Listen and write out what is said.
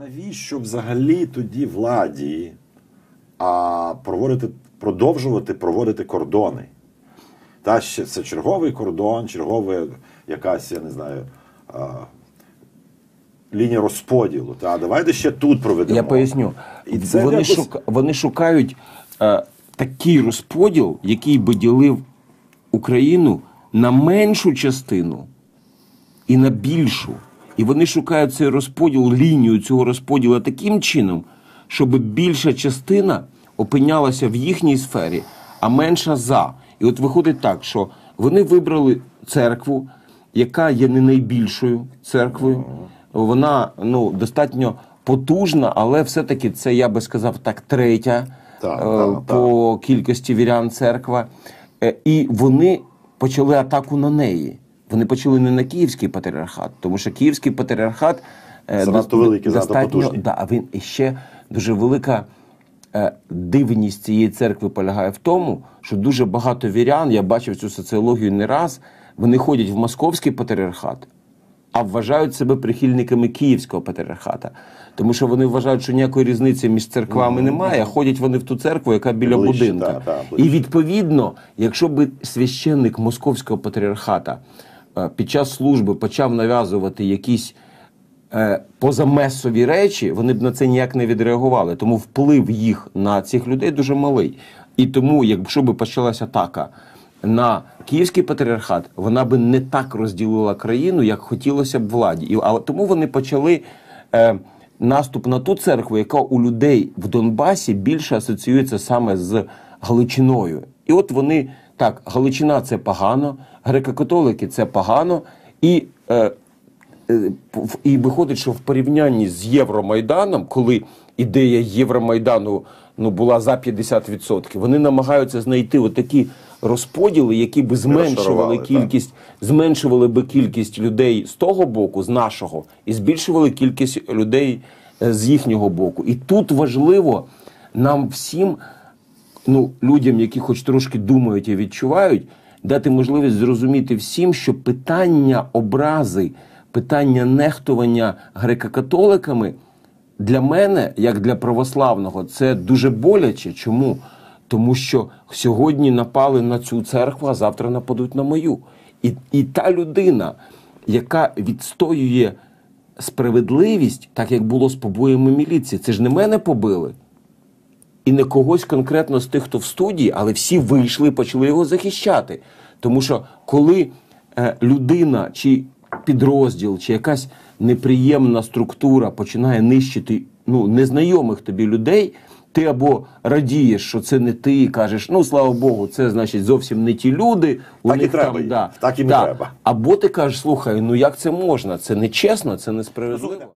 Навіщо взагалі тоді владі а, проводити, продовжувати проводити кордони? Та ще це черговий кордон, чергова якась, я не знаю, а, лінія розподілу. Та давайте ще тут проведемо. Я поясню. І це вони, якось- шука, вони шукають е, такий розподіл, який би ділив Україну на меншу частину і на більшу. І вони шукають цей розподіл, лінію цього розподілу таким чином, щоб більша частина опинялася в їхній сфері, а менша за. І от виходить так, що вони вибрали церкву, яка є не найбільшою церквою. Вона ну, достатньо потужна, але все-таки це, я би сказав, так, третя Так, е, так, по кількості вірян церква. Е, І вони почали атаку на неї. Вони почали не на Київський патріархат, тому що Київський патріархат е, Занадто дос- великий, занадто потужний. Да, а він іще дуже велика е, дивність цієї церкви полягає в тому, що дуже багато вірян, я бачив цю соціологію не раз, вони ходять в московський патріархат, а вважають себе прихильниками Київського патріархата. Тому що вони вважають, що ніякої різниці між церквами немає, а ходять вони в ту церкву, яка біля Ближче, будинка. та, та, І відповідно, якщо би священник московського патріархата е, під час служби почав нав'язувати якісь е, позамесові речі, вони б на це ніяк не відреагували. Тому вплив їх на цих людей дуже малий. І тому, якщо би почалася атака на Київський патріархат, вона би не так розділила країну, як хотілося б владі. І, а тому вони почали. Е, Наступ на ту церкву, яка у людей в Донбасі більше асоціюється саме з Галичиною. І от вони так, Галичина це погано, греко-католики це погано, і е, Е, І виходить, що в порівнянні з Євромайданом, коли ідея Євромайдану ну, була за 50%, вони намагаються знайти отакі розподіли, які би зменшували Розшарували, так. кількість, зменшували би кількість людей з того боку, з нашого, і збільшували кількість людей е, з їхнього боку. І тут важливо нам всім ну, людям, які хоч трошки думають і відчувають, дати можливість зрозуміти всім, що питання образи, питання нехтування греко-католиками для мене, як для православного, це дуже боляче. Чому? Тому що сьогодні напали на цю церкву, а завтра нападуть на мою. І, і та людина, яка відстоює справедливість, так як було з побоями міліції, це ж не мене побили і не когось конкретно з тих, хто в студії, але всі вийшли і почали його захищати. Тому що коли е, людина чи підрозділ, чи якась неприємна структура починає нищити ну, незнайомих тобі людей, ти або радієш, що це не ти, і кажеш, ну слава Богу, це значить зовсім не ті люди. У Так і треба там, да, так і да. треба. Або ти кажеш, слухай, ну як це можна? Це нечесно, це несправедливо.